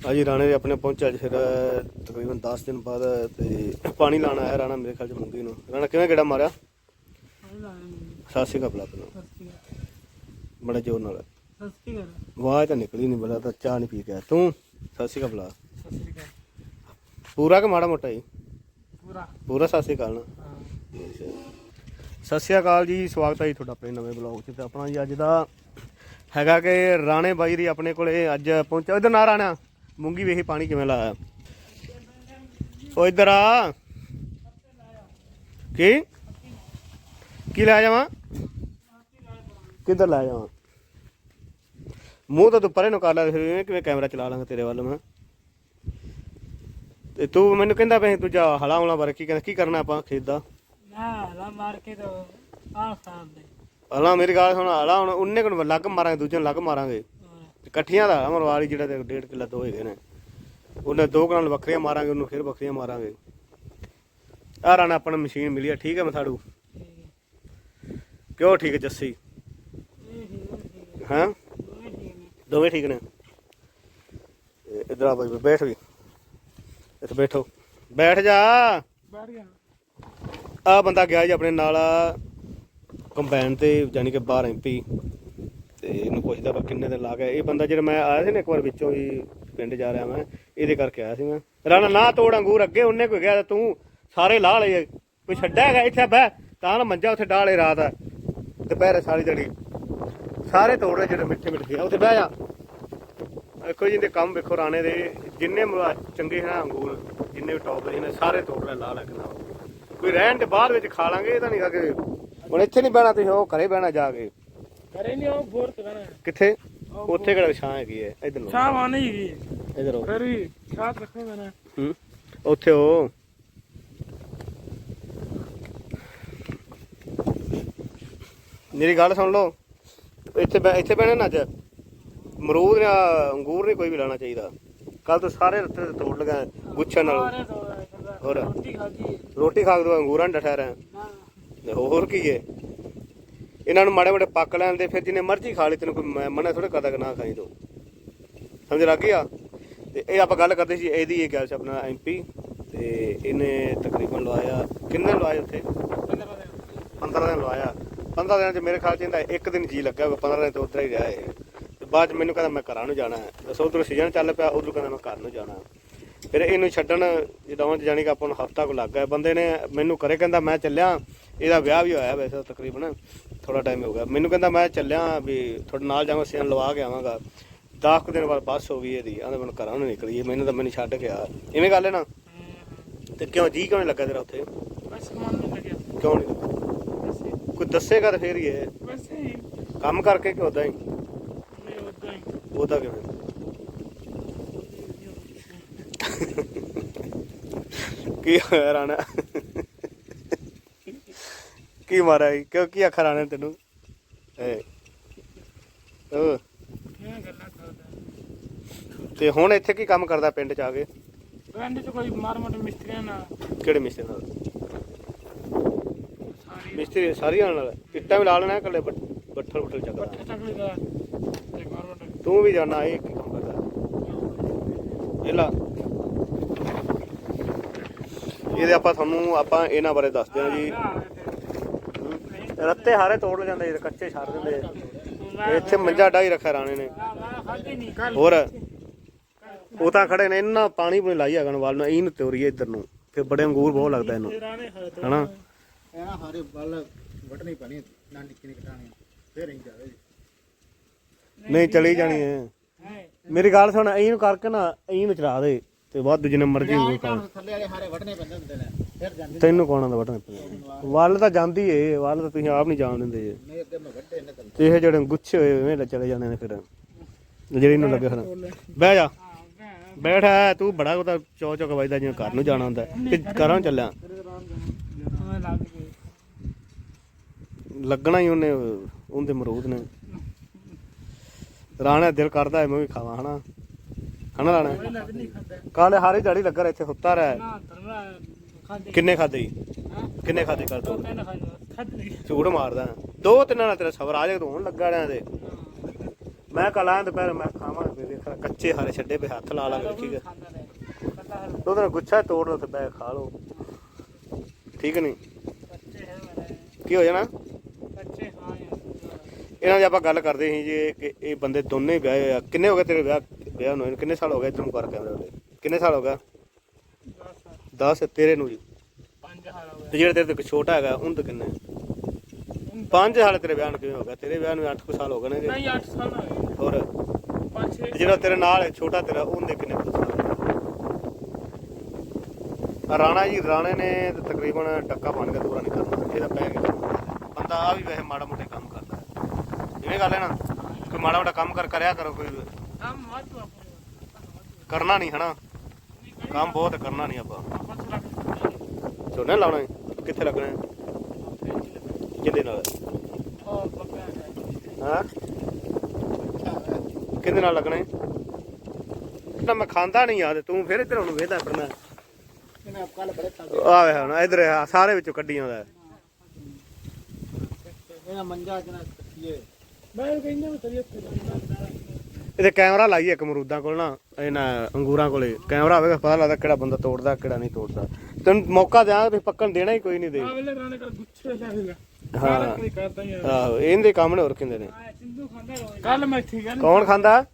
ਅਜੀ ਰਾਣੇ ਦੇ ਆਪਣੇ ਪਹੁੰਚਿਆ ਅੱਜ ਫਿਰ ਤਕਰੀਬਨ 10 ਦਿਨ ਬਾਅਦ ਤੇ ਪਾਣੀ ਲਾਣਾ ਆਇਆ ਰਾਣਾ ਮੇਰੇ ਖਿਆਲ ਚ ਮੁੰਗੀ ਨੂੰ। ਰਾਣਾ ਕਿਵੇਂ ਗੇੜਾ ਮਾਰਿਆ? ਸਾਸੀ ਕਪਲਾ ਪਹਿਲਾਂ ਬੜਾ ਜ਼ੋਰ ਨਾਲ। ਆਵਾਜ਼ ਤਾਂ ਨਿਕਲੀ ਨਹੀਂ ਬੜਾ ਤਾਂ ਚਾਹ ਨਹੀਂ ਪੀ ਕੇ ਆਇਆ। ਤੂੰ? ਸਾਸੀ ਕਪਲਾ ਪੂਰਾ ਕਿ ਮਾੜਾ ਮੋਟਾ ਹੀ ਪੂਰਾ। ਸਾਸੀ ਕਾਲ ਨਾ। ਸਤਿ ਸ਼੍ਰੀ ਅਕਾਲ ਜੀ ਸਵਾਗਤ ਹੈ ਜੀ ਤੁਹਾਡਾ ਆਪਣੇ ਨਵੇਂ ਬਲੌਗ 'ਚ। ਤੇ ਆਪਣਾ ਜੀ ਅੱਜ ਦਾ ਹੈਗਾ ਕਿ ਰਾਣੇ ਬਾਈ ਦੀ ਆਪਣੇ ਕੋਲੇ ਅੱਜ ਪਹੁੰਚਿਆ। ਇਧਰ ਨਾ ਰਾਣਾ? ਮੂੰਗੀ ਵੇਖੀ ਪਾਣੀ ਕਿਵੇਂ ਲਾਇਆ? ਉਹ ਇਧਰ ਆ। ਕੀ? ਕੀ ਲੈ ਜਾਵਾਂ? ਕਿੱਧਰ ਲੈ ਜਾਵਾਂ? ਮੂੰਹ ਤਾਂ ਤੂੰ ਪਰੇ ਨੂੰ ਕਰ ਲੈ ਫਿਰ ਕਿਵੇਂ ਕੈਮਰਾ ਚਲਾ ਲਾਂਗਾ ਤੇਰੇ ਵੱਲ ਮੈਂ? ਤੇ ਤੂੰ ਮੈਨੂੰ ਕਹਿੰਦਾ ਪਈ ਤੂੰ ਜਾ ਹਲਾ ਹਲਾ ਬਾਰੇ ਕੀ ਕਹਿੰਦਾ ਕੀ ਕਰਨਾ ਆਪਾਂ ਖੇਤ ਦਾ? ਮਾਰ ਕੇ ਤਾਂ ਆ ਸਾਲ ਦੇ ਹਲਾ ਮੇਰੀ ਗੱਲ ਸੁਣ ਹਲਾ ਹੁਣ ਉਹਨੇ ਕੋਲ ਲੱਗ ਮਾਰਾਂਗੇ ਦੂਜੇ ਨੂੰ ਲੱਗ ਮਾਰਾਂਗੇ। ਇਕੱਠੀਆਂ ਦਾ ਮਰਵਾਲੀ ਜਿਹੜਾ ਤੇ ਡੇਢ ਕਿੱਲਾ ਦੋ ਹੈਗੇ ਨੇ। ਉਹਨੇ ਦੋ ਕਣਾਂ ਵੱਖਰੀਆਂ ਮਾਰਾਂਗੇ ਉਹਨੂੰ ਫਿਰ ਵੱਖਰੀਆਂ ਮਾਰਾਂਗੇ। ਆ ਰਾਣਾ ਆਪਣਾ ਮਸ਼ੀਨ ਮਿਲੀ ਆ ਠੀਕ ਹੈ ਮਥਾੜੂ ਕਿਉਂ ਠੀਕ ਹੈ ਜੱਸੀ? ਹਾਂ? ਦੋਵੇਂ ਠੀਕ ਨੇ? ਇਧਰ ਆ ਬਾਈ ਬੈਠ ਵੀ। ਇੱਥੇ ਬੈਠੋ। ਬੈਠ ਜਾ। ਬੈਠ ਗਿਆ। ਆ ਬੰਦਾ ਗਿਆ ਜੀ ਆਪਣੇ ਨਾਲ ਕੰਬਾਈਨ ਤੇ ਯਾਨੀ ਕਿ 12 ਐਮਪੀ ਤੇ ਇਹਨੂੰ ਪੁੱਛਦਾ ਵਾ ਕਿੰਨੇ ਦਿਨ ਲਾ ਗਿਆ ਇਹ ਬੰਦਾ ਜਿਹੜਾ ਮੈਂ ਆਇਆ ਸੀ ਨਾ ਇੱਕ ਵਾਰ ਵਿੱਚੋਂ ਹੀ ਪਿੰਡ ਜਾ ਰਿਹਾ ਮੈਂ, ਇਹਦੇ ਕਰਕੇ ਆਇਆ ਸੀ ਮੈਂ। ਰਾਣਾ, ਨਾ ਤੋੜ ਅੰਗੂਰ ਅੱਗੇ ਉਹਨੇ ਕੋਈ ਗਿਆ ਤੂੰ ਸਾਰੇ ਲਾਹ ਲਏ। ਕੋਈ ਛੱਡਿਆ ਹੈਗਾ ਇੱਥੇ ਬਹਿ। ਤਾਂ ਨਾ ਮੰਜਾ ਉੱਥੇ ਡਾਲੇ ਰਾਤ। ਆ ਦੁਪਹਿਰੇ ਸਾਰੀ ਜੜੀ ਸਾਰੇ ਤੋੜ ਰਹੇ ਜਿਹੜੇ ਮਿੱਠੇ ਮਿੱਠੇ ਆ, ਉੱਥੇ ਬਹਿ ਜਾ। ਦੇਖੋ ਜੀ, ਇਹਦੇ ਕੰਮ ਵੇਖੋ ਰਾਣੇ ਦੇ। ਜਿੰਨੇ ਮ- ਚੰਗੇ ਹਨ ਅੰਗੂਰ, ਜਿੰਨੇ ਵੀ ਟੌਪ ਦੇ ਨੇ ਸਾਰੇ ਤੋੜ ਲੈ ਲਾਹ ਲੱਗਣਾ ਕੋਈ ਰਹਿਣ ਦੇ ਬਾਅਦ ਵਿੱਚ ਖਾ ਲਾਂਗੇ, ਇਹ ਤਾਂ ਨਹੀਂ ਕਿ ਹੁਣ ਇੱਥੇ ਨਹੀਂ ਬਹਿਣਾ ਤੁਸੀਂ, ਉਹ ਘਰੇ ਬਹਿਣਾ ਜਾ ਕੇ। ਕਰੇ ਨਹੀਂ ਉਹ ਕਿੱਥੇ? ਉੱਥੇ ਕਿਹੜਾ ਛਾਂ ਹੈਗੀ ਹੈ? ਇਧਰ ਨੂੰ ਚਾਹ ਆਣੀ ਹੈਗੀ ਇਧਰ ਉਹ ਫਿਰ ਵੀ ਚਾਹ ਰੱਖੋ ਮੈਨੇ ਹੂੰ ਉੱਥੇ ਉਹ ਮੇਰੀ ਗੱਲ ਸੁਣ ਲਓ। ਇੱਥੇ ਇੱਥੇ ਬਹਿਣਾ ਨਾ ਅੱਜ। ਅਮਰੂਦ ਜਾਂ ਅੰਗੂਰ ਨਹੀਂ ਕੋਈ ਵੀ ਲਾਣਾ ਚਾਹੀਦਾ। ਕੱਲ ਤੋਂ ਸਾਰੇ ਰੱਤੇ ਤੇ ਤੋੜ ਲਗਾ ਗੁੱਛਾਂ ਨਾਲ। ਹੋਰ? ਰੋਟੀ ਖਾਦੀ ਰੋਟੀ ਖਾ ਕੇ ਅੰਗੂਰਾਂ ਨੂੰ ਡਠਾ ਰਿਹਾ। ਨਾ ਹੋਰ ਕੀ ਹੈ? ਇਹਨਾਂ ਨੂੰ ਮਾੜੇ ਮਾੜੇ ਪੱਕ ਲੈਣ ਦੇ ਫਿਰ ਜਿੰਨੇ ਮਰਜ਼ੀ ਖਾ ਲਈ ਤੈਨੂੰ ਕੋਈ ਮੈਂ- ਮਨਾ ਥੋੜੇ ਕਰਦਾ ਕਿ ਨਾ ਖਾਈ ਦੋ ਸਮਝ ਲੱਗ ਗਿਆ? ਤੇ ਇਹ ਆਪਾਂ ਗੱਲ ਕਰਦੇ ਸੀ ਇਹਦੀ ਇਹ ਗੱਲ ਸੀ ਆਪਣਾ ਐਮਪੀ ਤੇ ਇਹਨੇ ਤਕਰੀਬਨ ਲਵਾਇਆ ਕਿੰਨੇ ਲਵਾਏ ਉੱਥੇ? 15 ਦਿਨ ਲਵਾਇਆ। 15 ਦਿਨਾਂ ਚ ਮੇਰੇ ਖਿਆਲ ਚ ਇਹਦਾ ਇੱਕ ਦਿਨ ਜੀ ਲੱਗਾ ਹੋਊਗਾ, 15 ਦਿਨ ਤੋਂ ਉੱਧਰ ਹੀ ਰਿਹਾ ਇਹ। ਤੇ ਬਾਅਦ ਚ ਮੈਨੂੰ ਕਹਿੰਦਾ ਮੈਂ ਘਰਾਂ ਨੂੰ ਜਾਣਾ ਹੈ। ਦੱਸੋ ਉਧਰ ਸੀਜ਼ਨ ਚੱਲ ਪਿਆ ਉਧਰ ਕਹਿੰਦਾ ਮੈਂ ਘਰ ਨੂੰ ਜਾਣਾ ਫਿਰ ਇਹਨੂੰ ਛੱਡਣ ਜਦੋਂ ਚ ਜਾਣੀ ਕਿ ਆਪਾਂ ਨੂੰ ਹਫਤਾ ਕੋ ਲੱਗ ਗਿਆ ਬੰਦੇ ਨੇ ਮੈਨੂੰ ਕਰੇ ਕਹਿੰਦਾ ਮੈਂ ਚੱਲਿਆ ਇਹਦਾ ਵਿਆਹ ਵੀ ਹੋਇਆ ਵੈਸੇ ਤਕਰੀਬਨ ਥੋੜਾ ਟਾਈਮ ਹੋ ਗਿਆ। ਮੈਨੂੰ ਕਹਿੰਦਾ ਮੈਂ ਚੱਲਿਆ ਵੀ ਤੁਹਾਡੇ ਨਾਲ ਜਾਵਾਂਗਾ ਸੀਜ਼ਨ ਲਵਾ ਕੇ ਆਵਾਂਗਾ। 10 ਕੁ ਦਿਨ ਬਾਅਦ ਬੱਸ ਹੋ ਗਈ ਇਹਦੀ ਆਂਦਾ ਮੈਨੂੰ ਘਰਾਂ ਨੂੰ ਨਿਕਲੀ ਮੈਨੂੰ ਤਾਂ ਮੈਨੂੰ ਛੱਡ ਗਿਆ ਇਵੇਂ ਗੱਲ ਹੈ ਨਾ? ਤੇ ਕਿਉਂ ਜੀ ਕਿਉਂ ਨਹੀਂ ਲੱਗਾ ਤੇਰਾ ਉੱਥੇ? ਬਸ ਮਨ ਨਹੀਂ ਲੱਗਿਆ ਕਿਉਂ ਨਹੀਂ ਲੱਗਾ ਕੋਈ ਦੱਸੇਗਾ ਤਾਂ ਫੇਰ ਹੀ ਹੈ ਵੈਸੇ ਕੰਮ ਕਰਕੇ ਕਿ ਉਦਾਂ ਹੀ? ਨਹੀਂ ਉਦਾਂ ਹੀ। ਉਹਦਾ ਕਿਵੇਂ? ਕੀ ਹੋਇਆ ਰਾਣਾ? ਕੀ ਮਾਰਿਆ ਈ? ਕਿਉਂ ਕੀ ਆਖਰ ਰਾਣੇ ਤੈਨੂੰ? ਏ। ਓ। ਕਿਹਨਾਂ ਗੱਲਾਂ ਕਰਦਾ ਤੇ ਹੁਣ ਇੱਥੇ ਕੀ ਕੰਮ ਕਰਦਾ ਪਿੰਡ ਚ ਆ ਕੇ? ਪਿੰਡ ਚ ਕੋਈ ਮਾਰ ਮੋਟੇ ਮਿਸਤਰੀਆਂ ਨਾਲ। ਕਿਹੜੇ ਮਿਸਤਰੀ ਨਾਲ? ਸਾਰੀ ਮਿਸਤਰੀ ਸਾਰੀਆਂ ਨਾਲ। ਇੱਟਾਂ ਵੀ ਲਾ ਲੈਣਾ ਬੱਠ- ਬੱਠਲ ਬੁੱਠਲ ਚੱਕਦਾ ਪੱਠੇ ਚੱਕਲੀ ਦਾ ਤੇ ਮਾਰ ਮੋਟੇ। ਤੂੰ ਵੀ ਜਾਣਾ ਇਹ ਕੀ ਕੰਮ ਕਰਦਾ? ਇਹ ਲਾ। ਇਹਦੇ ਆਪਾਂ ਤੁਹਾਨੂੰ ਆਪਾਂ ਇਹਨਾਂ ਬਾਰੇ ਦੱਸਦੇ ਹਾਂ ਜੀ। ਰੱਤੇ ਹਾਰੇ ਤੋੜ ਜਾਂਦੇ ਜੀ ਕੱਚੇ ਛੱਡ ਦਿੰਦੇ ਆ। ਇੱਥੇ ਮੰਜਾ ਡਾਈ ਰੱਖਿਆ ਰਾਣੇ ਨੇ। ਹੋਰ? ਉਹ ਤਾਂ ਖੜੇ ਨੇ ਇਹਨਾਂ ਪਾਣੀ ਪੂਣੀ ਲਾਈ ਹੈਗਣ ਵਾਲ ਨੂੰ ਇਹਨੂੰ ਤੋਰੀਏ ਇੱਧਰ ਨੂੰ। ਫਿਰ ਬੜੇ ਅੰਗੂਰ ਬਹੁਤ ਲੱਗਦਾ ਇਹਨੂੰ। ਹਨਾ? ਐਨਾ ਹਾਰੇ ਬੱਲ ਵਟਣੀ ਪੈਣੀ ਨਾ ਨਿੱਕੀ ਨਿੱਕੀ ਟਾਣੀ ਫੇਰ ਨਹੀਂ ਜਾਵੇ ਨਹੀਂ ਚਲੀ ਜਾਣੀ ਹੈ ਮੇਰੀ ਗੱਲ ਸੁਣ ਇਹਨੂੰ ਕਰਕੇ ਨਾ ਇਹਨੂੰ ਚਲਾ ਦੇ ਤੇ ਦੂਜੇ ਨੰਬਰ ਦੀ ਹੋਊ ਕੰਮ ਥੱਲੇ ਵਾਲੇ ਹਾਰੇ ਵਟਣੇ ਪੈਂਦੇ ਹੁੰਦੇ ਨੇ। ਫੇਰ ਜਾਂਦੇ ਤੈਨੂੰ ਕੌਣ ਆਂਦਾ ਵਟਣ ਵੱਲ ਤਾਂ ਜਾਂਦੀ ਏ, ਵੱਲ ਤਾਂ ਤੁਸੀਂ ਆਪ ਨਹੀਂ ਜਾਣ ਦਿੰਦੇ ਜੇ। ਨਹੀਂ ਅੱਗੇ ਮੈਂ ਵੱਡੇ ਨੇ ਤੇ ਇਹ ਜਿਹੜੇ ਗੁੱਛੇ ਹੋਏ ਐਵੇਂ ਲੈ ਚਲੇ ਜਾਂਦੇ ਨੇ ਫਿਰ। ਜਿਹੜੇ ਇਹਨੂੰ ਲੱਗੇ ਹਨ ਬਹਿ ਜਾ। ਬੈਠ ਤੂੰ ਬੜਾ ਉਹਦਾ ਚੌ ਚੌ ਵੱਜਦਾ ਜਿਵੇਂ ਘਰ ਨੂੰ ਜਾਣਾ ਹੁੰਦਾ। ਤੇ ਘਰਾਂ ਚੱਲਿਆ। ਲੱਗਣਾ ਹੀ ਉਹਨੇ, ਉਹਦੇ ਮਰੂਦ ਨੇ। ਰਾਣਾ ਦਿਲ ਕਰਦਾ ਮੈਂ ਵੀ ਖਾਵਾਂ, ਹਨਾ? ਹਨਾ ਰਾਣਾ? ਕਾਲੇ ਹਾਰੇ ਜੜੀ ਲੱਗਾ ਰਿਹਾ, ਇੱਥੇ ਹੁੱਤਾ ਰਿਹਾ। ਖਾਦੀ ਕਿੰਨੇ ਖਾਦੇ ਹਾਂ? ਕਿੰਨੇ ਖਾਦੇ ਕਰ ਦੋ? ਤੂੰ ਤਿੰਨ ਖਾਦੀ ਖਾਦੀ ਝੂਠ ਮਾਰਦਾ। ਦੋ ਤਿੰਨਾਂ ਨਾਲ ਤੇਰਾ ਆ ਤੂੰ ਹੁਣ ਲੱਗਾ ਰਿਆਂ ਦੇ। ਮੈਂ ਕੱਲ ਆਇਆ ਦੁਪਹਿਰ ਮੈਂ ਖਾਵਾਂ ਵੀ ਵੇਖਾਂ ਕੱਚੇ ਹਾਰੇ ਛੱਡੇ ਪਏ ਹੱਥ ਲਾ ਲਾ ਕੇ ਠੀਕ ਹੈ। ਹੈ। ਉਹਦਾ ਗੁੱਛਾ ਤੋੜ ਲਓ ਤੇ ਬੈ ਖਾ ਲਓ। ਠੀਕ ਨਹੀਂ? ਬੱਚੇ ਹੈ ਮੇਰੇ। ਕੀ ਹੋ ਜਾਣਾ? ਹਾਂ ਇਹਨਾਂ ਦੀ ਆਪਾਂ ਗੱਲ ਕਰਦੇ ਸੀ ਜੇ ਕਿ ਇਹ ਬੰਦੇ ਦੋਨੇ ਵਿਆਹੇ ਹੋਏ ਆ। ਕਿੰਨੇ ਹੋ ਗਏ ਤੇਰੇ ਵਿਆਹ ਵਿਆਹ ਨੂੰ? ਕਿੰਨੇ ਸਾਲ ਹੋ ਗਏ ਤੈਨੂੰ ਕਰ ਵਾਲੇ? ਕਿੰਨੇ ਸਾਲ ਹੋ ਗਿਆ 10 10 ਤੇਰੇ ਨੂੰ ਜੀ। ਪੰਜ ਹਾਲ ਹੋ ਤੇ ਜਿਹੜਾ ਤੇਰੇ ਤੋਂ ਇੱਕ ਛੋਟਾ ਹੈਗਾ ਉਹਨੂੰ ਤਾਂ ਕਿੰਨੇ 5 ਸਾਲ ਤੇਰੇ ਵਿਆਹ ਨੂੰ ਕਿਵੇਂ ਹੋ ਗਿਆ? ਤੇਰੇ ਵਿਆਹ ਨੂੰ 8 ਕੁ ਸਾਲ ਹੋ ਗਏ ਨੇ ਨਹੀਂ 8 ਸਾਲ ਹੋਏ ਹੋਰ? 5 6 ਤੇ ਜਿਹੜਾ ਤੇਰੇ ਨਾਲ ਹੈ ਛੋਟਾ ਤੇਰਾ ਉਹਦੇ ਕਿੰਨੇ ਸਾਲ ਰਾਣਾ ਜੀ ਰਾਣੇ ਨੇ ਤਾਂ ਤਕਰੀਬਨ ਟੱਕਾ ਬਣ ਕੇ ਦੂਰਾ ਨਹੀਂ ਕਰਨਾ ਇਹਦਾ ਪੈ ਗਿਆ। ਬੰਦਾ ਆ ਵੀ ਵੈਸੇ ਮਾੜਾ ਮੋਟੇ ਕੰਮ ਕਰਦਾ। ਹੈ ਜਿਵੇਂ ਗੱਲ ਹੈ ਨਾ ਕੋਈ ਮਾੜਾ ਮੋਟਾ ਕੰਮ ਕਰ ਕਰਿਆ ਕਰੋ ਕੋਈ। ਕੰਮ ਕਰਨਾ ਨਹੀਂ ਹਨਾ? ਕੰਮ ਬਹੁਤ ਹੈ, ਕਰਨਾ ਨਹੀਂ ਆਪਾਂ। ਝੋਨੇ ਲਾਉਣਾ ਹੈ? ਕਿੱਥੇ ਲੱਗਣਾ ਹੈ? ਕਿਹਦੇ ਨਾਲ? ਹੈ? ਹਾਂ ਕਿਹਦੇ ਨਾਲ ਲੱਗਣਾ ਹੈ? ਨਾ ਮੈਂ ਖਾਂਦਾ ਨਹੀਂ ਯਾਦ ਤੂੰ ਫਿਰ ਇੱਧਰ ਹੁਣ ਵੇਦਾ ਫਿਰਨਾ ਇਹਨੇ ਕੱਲ ਬੜੇ ਥਾ ਆ ਵੇ ਹੁਣ ਇਧਰ ਸਾਰੇ ਵਿੱਚੋਂ ਕੱਢੀ ਆਉਂਦਾ ਇਹਨਾਂ ਮੰਜਾ ਜਨਾ ਕੱਟੀਏ। ਮੈਂ ਕਹਿੰਦਾ ਮੈਂ ਤਬੀਅਤ ਤੇ ਇਹਦੇ ਕੈਮਰਾ ਲਾਈਏ ਇੱਕ ਮਰੂਦਾਂ ਕੋਲ ਨਾ ਇਹਨਾਂ ਅੰਗੂਰਾਂ ਕੋਲੇ। ਕੈਮਰਾ ਹੋਵੇਗਾ ਪਤਾ ਲੱਗਦਾ ਕਿਹੜਾ ਬੰਦਾ ਤੋੜਦਾ ਕਿਹੜਾ ਨਹੀਂ ਤੋੜਦਾ। ਤੈਨੂੰ ਮੌਕਾ ਦਿਆਂ ਤੇ ਪੱਕਣ ਦੇਣਾ ਹੀ ਕੋਈ ਨਹੀਂ ਦੇ ਆ ਵੇਲੇ ਰਾਣੇ ਕਰ ਗੁੱਛੇ ਲਾਵੇਗਾ ਹਾਂ। ਕੋਈ ਕਰਦਾ ਹੀ ਆਹੋ ਇਹਦੇ ਕੰਮ ਨੇ ਹੋਰ ਕਿੰਦੇ ਨੇ? ਆ ਸਿੰਧੂ ਖਾਂਦਾ ਰੋਜ਼। ਕੱਲ ਮੈਂ ਇੱਥੇ ਗਿਆ ਕੌਣ ਖਾਂਦਾ?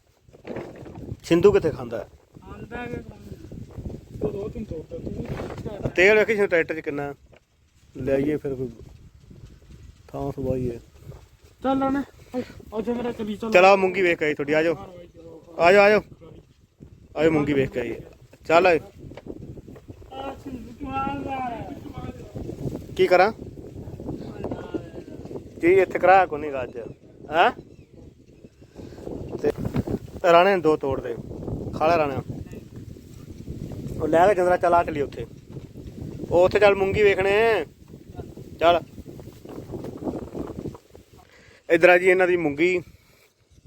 ਸਿੰਧੂ ਕਿੱਥੇ ਖਾਂਦਾ? ਆਂਦਾ ਕਿ ਉਹ ਦੋ ਤਿੰਨ ਤੋੜਦਾ ਤੂੰ ਤੇਲ ਵੇਖੀ ਸੀ ਟਰੈਕਟਰ 'ਚ ਕਿੰਨਾ? ਲਿਆਈਏ ਫਿਰ ਕੋਈ ਥਾਂ ਸਵਾਈਏ। ਚੱਲ ਰਾਣੇ ਉਹ ਜੇ ਮੇਰਾ ਚਲੀ। ਚੱਲ ਚਲੋ ਮੂੰਗੀ ਵੇਖ ਕੇ ਆਈ ਤੁਹਾਡੀ ਆਜੋ ਆਜੋ ਆਜੋ ਆਜੋ ਮੂੰਗੀ ਵੇਖ ਕੇ ਆਈਏ। ਚੱਲ ਆ ਸਿੰਧੂ ਤੂੰ ਆਂਦਾ ਕੀ ਕਰਾਂ? ਜੀ ਇੱਥੇ ਕਰਾਇਆ ਕੋਈ ਨਹੀਂ ਅੱਜ ਹੈ? ਤੇ ਰਾਣੇ ਨੇ ਦੋ ਤੋੜ ਦੇ ਖਾਲਾ ਰਾਣਾ ਉਹ ਲੈ ਕੇ ਜੰਦਰਾ ਚਲਾ ਚਲੀ ਉੱਥੇ। ਉਹ ਉੱਥੇ ਚੱਲ ਮੂੰਗੀ ਵੇਖਣੇ। ਚੱਲ। ਇਧਰ ਆ ਜੀ ਇਹਨਾਂ ਦੀ ਮੂੰਗੀ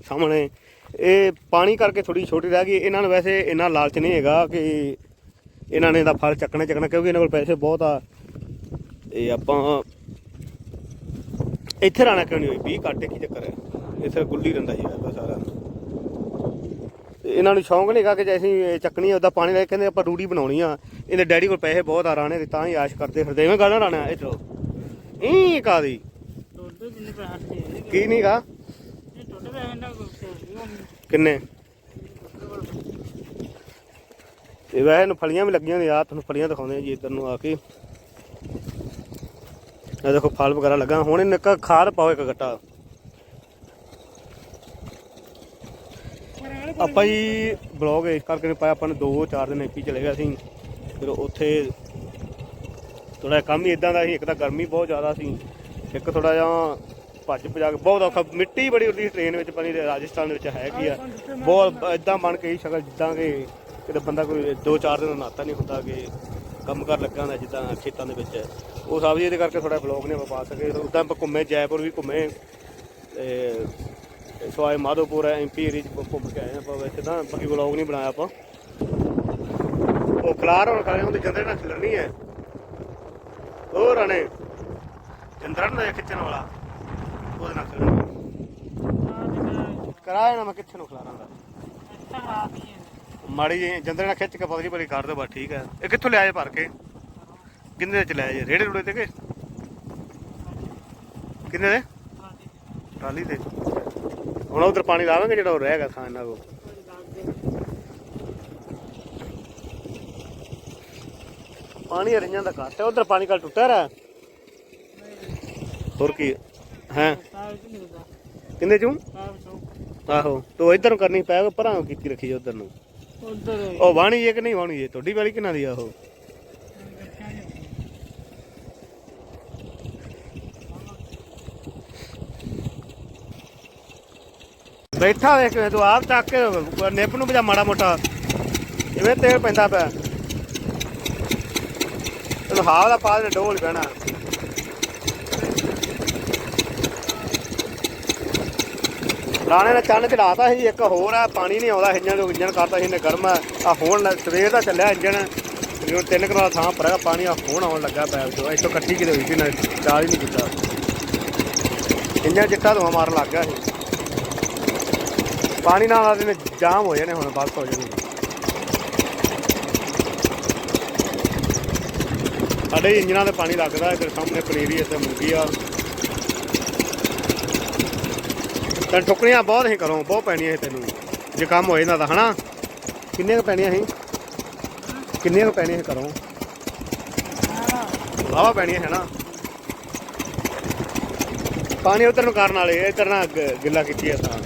ਸਾਹਮਣੇ। ਇਹ ਪਾਣੀ ਕਰਕੇ ਥੋੜੀ ਛੋਟੀ ਰਹਿ ਗਈ। ਇਹਨਾਂ ਨੂੰ ਵੈਸੇ ਇੰਨਾ ਲਾਲਚ ਨਹੀਂ ਹੈਗਾ ਕਿ ਇਹਨਾਂ ਨੇ ਇਹਦਾ ਫਲ ਚੱਕਣਾ ਚੱਕਣਾ, ਕਿਉਂਕਿ ਇਹਨਾਂ ਕੋਲ ਪੈਸੇ ਬਹੁਤ ਆ। ਇਹ ਆਪਾਂ ਇੱਥੇ ਰਾਣਾ ਕਿਉਂ ਨਹੀਂ ਹੋਈ? 20 ਕੱਟ ਕੀ ਚੱਕਰ ਹੈ। ਇੱਥੇ ਗੁੱਲੀ ਰਹਿੰਦਾ ਜੀ ਇਹਦਾ ਸਾਰਾ। ਤੇ ਇਹਨਾਂ ਨੂੰ ਸ਼ੌਂਕ ਨਹੀਂਗਾ ਕਿ ਅਸੀਂ ਚੱਕਣੀ ਉਹਦਾ ਪਾਣੀ ਲੈ ਕੇ ਕਹਿੰਦੇ ਆਪਾਂ ਰੂੜੀ ਬਣਾਉਣੀ ਆ। ਇਹਦੇ ਡੈਡੀ ਕੋਲ ਪੈਸੇ ਬਹੁਤ ਆ ਰਾਣੇ ਦੇ ਤਾਂ ਹੀ ਆਸ਼ ਕਰਦੇ ਫਿਰਦੇ। ਐਵੇਂ ਗੱਲ ਰਾਣਾ ਇਧਰੋਂ ਇਹ ਕਾਦੀ ਕੀ ਨਹੀਂਗਾ ਕਿੰਨੇ? ਤੇ ਵੈਸੇ ਨੂੰ ਫਲੀਆਂ ਵੀ ਲੱਗੀਆਂ ਨੇ ਆ ਤੁਹਾਨੂੰ ਫਲੀਆਂ ਦਿਖਾਉਂਦੇ ਆ ਜੀ ਇੱਧਰ ਨੂੰ ਆ ਕੇ। ਇਹ ਦੇਖੋ ਫਲ ਵਗੈਰਾ ਲੱਗਾ, ਹੁਣ ਇਹਨੂੰ ਇੱਕ ਖਾਦ ਪਾਓ, ਇੱਕ ਗੱਟਾ। ਆਪਾਂ ਜੀ ਬਲੌਗ ਇਸ ਕਰਕੇ ਨਹੀਂ ਪਾਇਆ, ਆਪਾਂ ਨੇ 2-4 ਦਿਨ ਐਪੀ ਚਲੇ ਗਏ ਸੀ ਫਿਰ ਉੱਥੇ ਥੋੜਾ ਕੰਮ ਹੀ ਇਦਾਂ ਦਾ ਸੀ, ਇੱਕ ਤਾਂ ਗਰਮੀ ਬਹੁਤ ਜ਼ਿਆਦਾ ਸੀ, ਇੱਕ ਥੋੜਾ ਜਿਹਾ ਭੱਜ ਭਜਾ ਕੇ ਬਹੁਤ ਔਖਾ। ਮਿੱਟੀ ਬੜੀ ਉੱਡੀ ਟ੍ਰੇਨ ਵਿੱਚ ਪਾਣੀ ਰਾਜਸਥਾਨ ਵਿੱਚ ਹੈ ਕੀ ਆ। ਬਹੁਤ ਇਦਾਂ ਬਣ ਕੇ ਹੀ ਸ਼ਕਲ ਜਿੱਦਾਂ ਕਿ ਕਿਤੇ ਬੰਦਾ ਕੋਈ 2-4 ਦਿਨ ਨਾਤਾ ਨਹੀਂ ਹੁੰਦਾ, ਕਿ ਕੰਮ ਕਰ ਲੱਗਾ ਹੁੰਦਾ ਜਿੱਦਾਂ ਖੇਤਾਂ ਦੇ ਵਿੱਚ। ਉਹ ਸਭ ਜੀ ਇਹਦੇ ਕਰਕੇ ਥੋੜਾ ਬਲੌਗ ਨਹੀਂ ਆਪਾਂ ਪਾ ਸਕੇ। ਉਦਾਂ ਆਪਾਂ ਘੁੰਮੇ ਜੈਪੁਰ ਵੀ ਘੁੰਮੇ। ਤੇ ਸਵਾਏ ਮਾਧੋਪੁਰ ਐਮਪੀ ਏਰੀਆ ਚ ਘੁੰਮ ਕੇ ਆਏ ਆਪਾਂ। ਵੈਸੇ ਤਾਂ ਬਾਕੀ ਵਲੌਗ ਨਹੀਂ ਬਣਾਇਆ ਆਪਾਂ। ਉਹ ਖਲਾਰ ਹੁਣ ਖਾਲੇ ਹੁੰਦੇ ਜੰਦਰੇ ਨਾਲ ਖਿਲਰਨੀ ਹੈ। ਉਹ ਰਾਣੇ ਜੰਦਰਨ ਦਾ ਖਿੱਚਣ ਵਾਲਾ। ਉਹਦੇ ਨਾਲ ਖਿਲਰਨੀ ਕਰਾਇਆ ਨਾ ਮੈਂ ਕਿੱਥੇ ਨੂੰ ਖਲਾਰਾਂਗਾ ਮਾੜੀ ਜੀ ਜੰਦਰੇ ਨਾਲ ਖਿੱਚ ਕੇ ਪਤਲੀ ਭਲੀ ਕਰ ਦੋ ਬਸ ਠੀਕ ਹੈ। ਇਹ ਕਿੱਥੋਂ ਲਿਆਏ ਭਰ ਕੇ? ਕਿੰਨੇ ਦੇ ਚ ਲਿਆਏ ਰੇੜੇ ਰੂੜੇ ਤੇ ਕਿ? ਕਿੰਨੇ ਦੇ? ਟਰਾਲੀ ਤੇ। ਹੁਣ ਉਧਰ ਪਾਣੀ ਲਾਵਾਂਗੇ ਜਿਹੜਾ ਉਹ ਰਹਿ ਗਿਆ ਥਾਂ ਇਹਨਾਂ ਕੋਲ। ਪਾਣੀ ਅਰੀਆਂ ਦਾ ਘੱਟ ਹੈ ਉਧਰ ਪਾਣੀ ਕੱਲ ਟੁੱਟਿਆ ਰਿਹਾ। ਹੋਰ ਕੀ? ਹੈ? ਕਿੰਨੇ ਚੋਂ? ਆਹੋ ਤੋ ਇਧਰ ਨੂੰ ਕਰਨੀ ਪੈ ਪਰਾਂ ਕੀਤੀ ਰੱਖੀ ਉਧਰ ਨੂੰ? ਉਧਰ। ਉਹ ਵਾਣੀ ਜੇ ਕਿ ਨਹੀਂ ਵਾਣੀ ਜੇ? ਤੁਹਾਡੀ ਵਾਲੀ ਕਿਨਾਂ ਦੀ ਆ ਉਹ? ਬੈਠਾ ਵੇਖ ਕੇ ਤੂੰ ਆਪ ਚੱਕ ਕੇ ਨਿੱਪ ਨੂੰ ਬਜਾ ਮਾੜਾ ਮੋਟਾ। ਜਿਵੇਂ ਤੇਲ ਪੈਂਦਾ ਪਿਆ। ਤੈਨੂੰ ਦਾ ਪਾ ਦੇ ਡੋਲ ਪੈਣਾ। ਰਾਣੇ ਨੇ ਚੰਨ ਚੜਾਤਾ ਸੀ, ਇੱਕ ਹੋਰ ਆ, ਪਾਣੀ ਨਹੀਂ ਆਉਂਦਾ, ਇੰਜਣ ਨੂੰ ਇੰਜਣ ਕਰਤਾ ਸੀ ਇਹਨੇ ਗਰਮ ਆ। ਆਹ ਹੁਣ ਲ- ਸਵੇਰ ਦਾ ਚੱਲਿਆ ਇੰਜਣ। ਜਿਵੇਂ ਤਿੰਨ ਕਰਵਾ ਥਾਂ ਭਰਿਆ, ਪਾਣੀ ਆ ਹੁਣ ਆਉਣ ਲੱਗਾ ਪੈਪ ਤੋਂ ਇੱਥੋਂ ਕੱਟੀ ਕਿਤੇ ਹੋਈ ਸੀ, ਨਾ, ਚਾਲ ਹੀ ਨਹੀਂ ਕੀਤਾ ਇੰਜਣ ਚਿੱਟਾ ਧੂਆ ਮਾਰਨ ਲੱਗ ਗਿਆ ਸੀ। ਪਾਣੀ ਨਾਲ ਆਦੇ ਨੇ ਜਾਮ ਹੋ ਜਾਣੇ ਹੁਣ, ਬਸ ਹੋ ਜਾਣੀ। ਸਾਡੇ ਇੰਜਨਾਂ ਤੇ ਪਾਣੀ ਲੱਗਦਾ ਇਧਰ ਸਾਹਮਣੇ ਪਨੀਰੀ ਇੱਥੇ ਮੁਰਗੀ ਆ। ਤਾਂ ਠੁਕਰੀਆਂ ਬਹੁਤ ਹੀ ਕਰੋ ਬਹੁਤ ਪੈਣੀਆਂ ਸੀ ਤੈਨੂੰ। ਜੇ ਕੰਮ ਹੋਏ ਨਾ ਤਾਂ, ਹਨਾ? ਕਿੰਨੀਆਂ ਕੁ ਪੈਣੀਆਂ ਸੀ? ਕਿੰਨੀਆਂ ਕੁ ਪੈਣੀਆਂ ਕਰੋ ਵਾਵਾ ਪੈਣੀਆਂ ਹੈ ਨਾ ਪਾਣੀ ਉਧਰ ਨੂੰ ਕਰਨ ਵਾਲੇ, ਇੱਧਰ ਨਾ ਗ- ਗਿੱਲਾ ਕੀਤੀ ਆ ਤਾਂ।